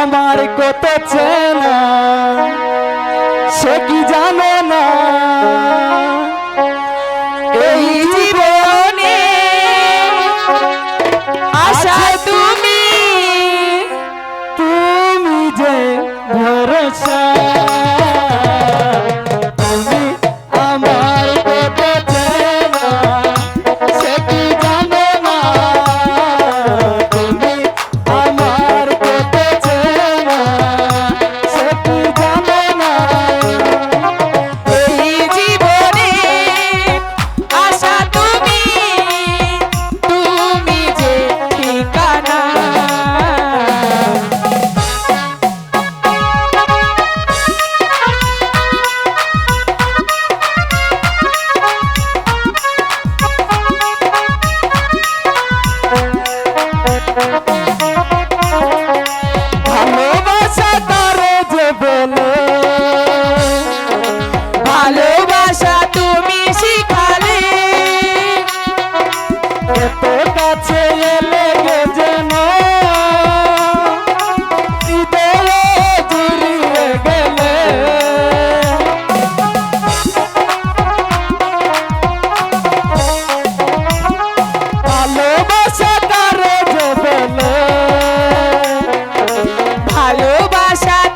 আমার কত চেনা সে কি জানে না? ভালোবাসা